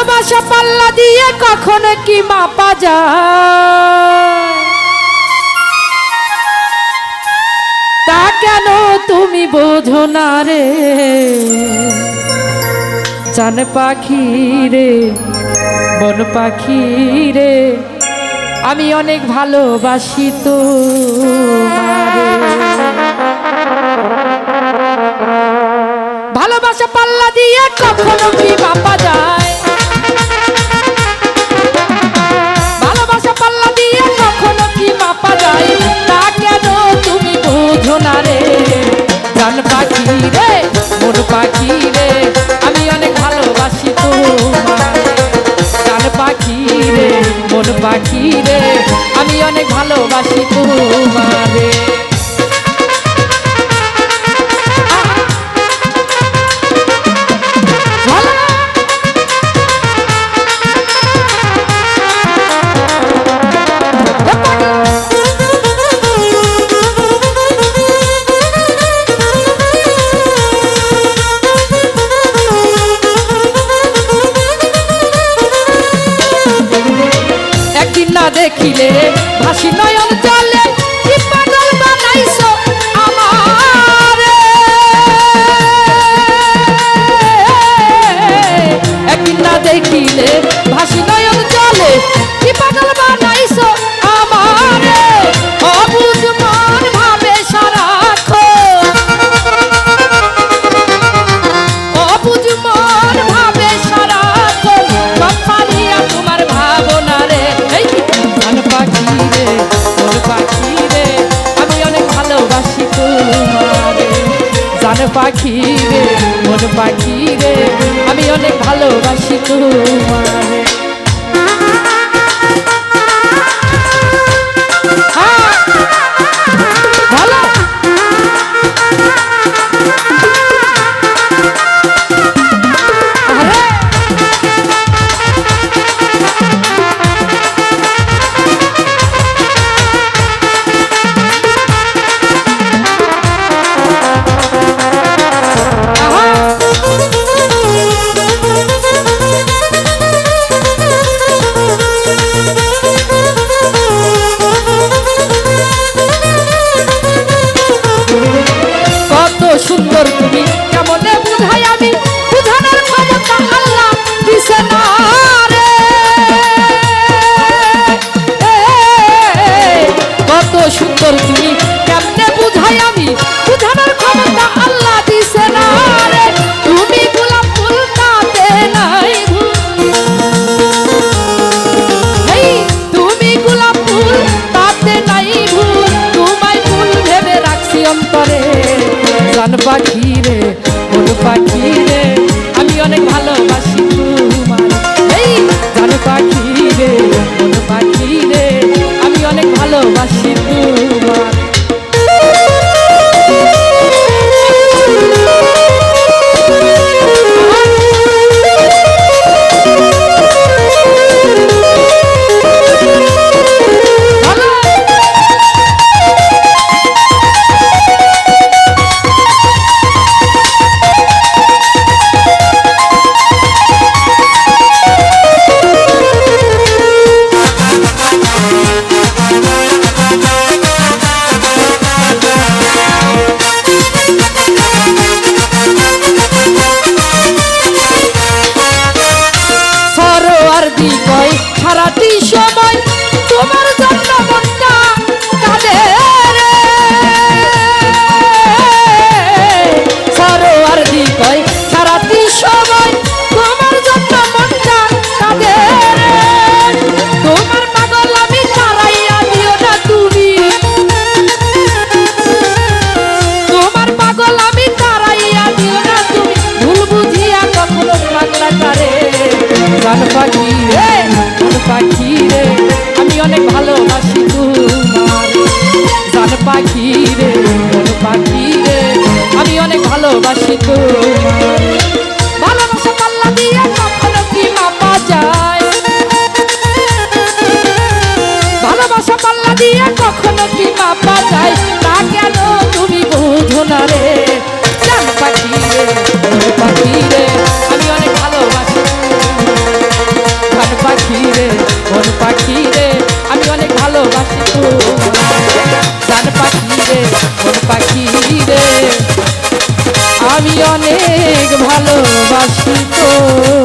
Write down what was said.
ভালোবাসা পাল্লা দিয়ে কখনো কি মাপা যায়? তা কেন তুমি বোঝো না রে? চান পাখি রে, বন পাখি রে, আমি অনেক ভালোবাসি তো পাখি রে আমি অনেক ভালোবাসি তোমারে। পাখি রে মন পাখি রে আমি অনেক ভালোবাসি তোমার। হ্যাঁ। কেমনে বুঝাই আমি? পিসব অনেক ভালোবাসি তোমার জান পাখি রে পাখি রে। আমি অনেক ভালোবাসি তোমার ভালোবাসি তো।